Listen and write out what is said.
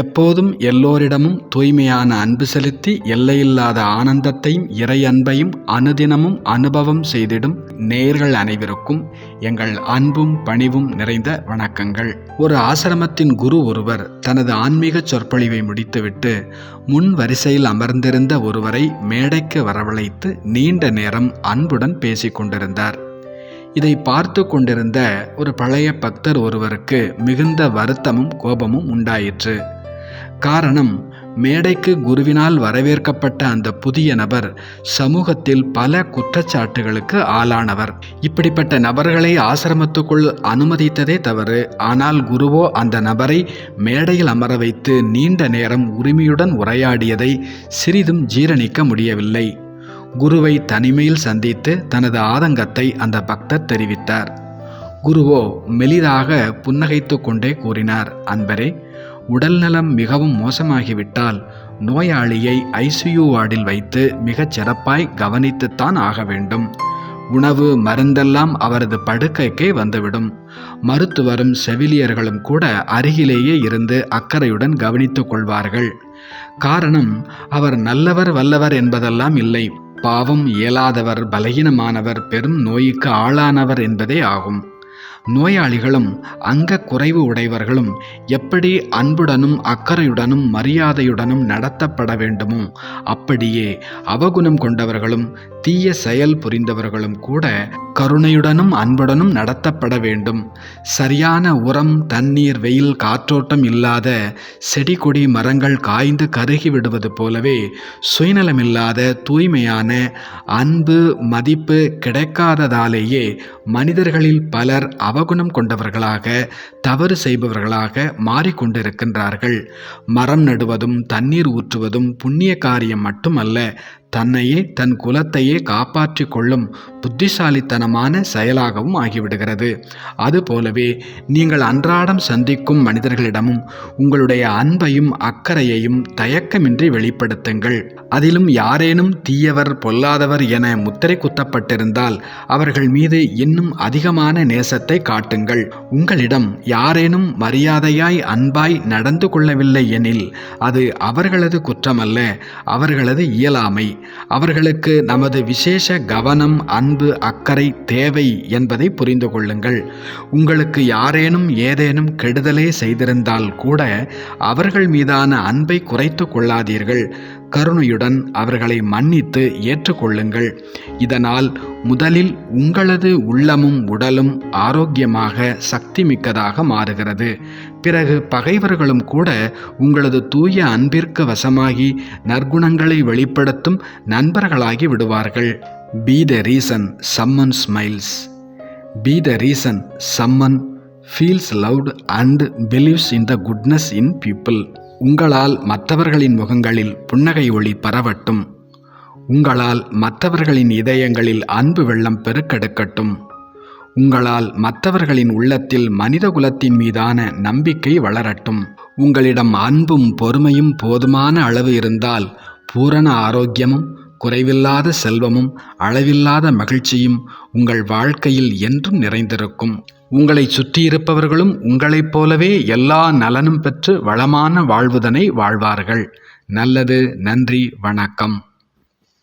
எப்போதும் எல்லோரிடமும் தூய்மையான அன்பு செலுத்தி எல்லையில்லாத ஆனந்தத்தையும் இறை அன்பையும் அனுதினமும் அனுபவம் செய்திடும் நேர்கள் அனைவருக்கும் எங்கள் அன்பும் பணிவும் நிறைந்த வணக்கங்கள். ஒரு ஆசிரமத்தின் குரு ஒருவர் தனது ஆன்மீக சொற்பொழிவை முடித்துவிட்டு முன் வரிசையில் அமர்ந்திருந்த ஒருவரை மேடைக்கு வரவழைத்து நீண்ட நேரம் அன்புடன் பேசிக் கொண்டிருந்தார். இதை பார்த்து கொண்டிருந்த ஒரு பழைய பக்தர் ஒருவருக்கு மிகுந்த வருத்தமும் கோபமும் உண்டாயிற்று. காரணம் மேடைக்கு குருவினால் வரவேற்கப்பட்ட அந்த புதிய நபர் சமூகத்தில் பல குற்றச்சாட்டுகளுக்கு ஆளானவர். இப்படிப்பட்ட நபர்களை ஆசிரமத்துக்குள் அனுமதித்ததே தவறு. ஆனால் குருவோ அந்த நபரை மேடையில் அமர வைத்து நீண்ட நேரம் உரிமையுடன் உரையாடியதை சிறிதும் ஜீரணிக்க முடியவில்லை. குருவை தனிமையில் சந்தித்து தனது ஆதங்கத்தை அந்த பக்தர் தெரிவித்தார். குருவோ மெலிதாக புன்னகைத்து கொண்டே கூறினார் அன்பரே உடல்நலம் மிகவும் மோசமாகிவிட்டால் நோயாளியை ஐசியூ வார்டில் வைத்து மிகச் சிறப்பாய் கவனித்துத்தான் ஆக வேண்டும். உணவு மருந்தெல்லாம் அவரது படுக்கைக்கே வந்துவிடும். மருத்துவரும் செவிலியர்களும் கூட அருகிலேயே இருந்து அக்கறையுடன் கவனித்துக் கொள்வார்கள். காரணம் அவர் நல்லவர் வல்லவர் என்பதெல்லாம் இல்லை. பாவம் இயலாதவர் பலகீனமானவர் பெரும் நோய்க்கு ஆளானவர் என்பதே ஆகும். நோயாளிகளும் அங்க குறைவு உடையவர்களும் எப்படி அன்புடனும் அக்கறையுடனும் மரியாதையுடனும் நடத்தப்பட வேண்டுமோ அப்படியே அவகுணம் கொண்டவர்களும் தீய செயல் புரிந்தவர்களும் கூட கருணையுடனும் அன்புடனும் நடத்தப்பட வேண்டும். சரியான உரம் தண்ணீர் வெயில் காற்றோட்டம் இல்லாத செடி கொடி மரங்கள் காய்ந்து கருகி விடுவது போலவே சுயநலமில்லாத தூய்மையான அன்பு மதிப்பு கிடைக்காததாலேயே மனிதர்களில் பலர் அவகுணம் கொண்டவர்களாக தவறு செய்பவர்களாக மாறிக்கொண்டிருக்கின்றார்கள். மரம் நடுவதும் தண்ணீர் ஊற்றுவதும் புண்ணிய காரியம் மட்டுமல்ல தன்னையே தன் குலத்தையே காப்பாற்றி கொள்ளும் புத்திசாலித்தனமான செயலாகவும் ஆகிவிடுகிறது. அதுபோலவே நீங்கள் அன்றாடம் சந்திக்கும் மனிதர்களிடமும் உங்களுடைய அன்பையும் அக்கறையையும் தயக்கமின்றி வெளிப்படுத்துங்கள். அதிலும் யாரேனும் தீயவர் பொல்லாதவர் என முத்திரை குத்தப்பட்டிருந்தால் அவர்கள் மீது இன்னும் அதிகமான நேசத்தை காட்டுங்கள். உங்களிடம் யாரேனும் மரியாதையாய் அன்பாய் நடந்து கொள்ளவில்லை எனில் அது அவர்களது குற்றமல்ல அவர்களது இயலாமை. அவர்களுக்கு நமது விசேஷ கவனம் அன்பு அக்கறை தேவை என்பதை புரிந்து கொள்ளுங்கள். உங்களுக்கு யாரேனும் ஏதேனும் கெடுதலே செய்திருந்தால் கூட அவர்கள் மீதான அன்பை குறைத்து கொள்ளாதீர்கள். கருணையுடன் அவர்களை மன்னித்து ஏற்றுக்கொள்ளுங்கள். இதனால் முதலில் உங்களது உள்ளமும் உடலும் ஆரோக்கியமாக சக்தி மிக்கதாக மாறுகிறது. பிறகு பகைவர்களும் கூட உங்களது தூய அன்பிற்கு வசமாகி நற்குணங்களை வெளிப்படுத்தும் நண்பர்களாகி விடுவார்கள். Be the reason someone smiles be the reason someone feels loved and believes in the goodness in people உங்களால் மற்றவர்களின் முகங்களில் புன்னகை ஒளி பரவட்டும். உங்களால் மற்றவர்களின் இதயங்களில் அன்பு வெள்ளம் பெருக்கெடுக்கட்டும். உங்களால் மற்றவர்களின் உள்ளத்தில் மனித குலத்தின் மீதான நம்பிக்கை வளரட்டும். உங்களிடம் அன்பும் பொறுமையும் போதுமான அளவு இருந்தால் பூரண ஆரோக்கியமும் குறைவில்லாத செல்வமும் அளவில்லாத மகிழ்ச்சியும் உங்கள் வாழ்க்கையில் என்றும் நிறைந்திருக்கும். உங்களை சுற்றியிருப்பவர்களும் உங்களைப் போலவே எல்லா நலனும் பெற்று வளமான வாழ்வுதனை வாழ்வார்கள். நல்லது நன்றி வணக்கம்.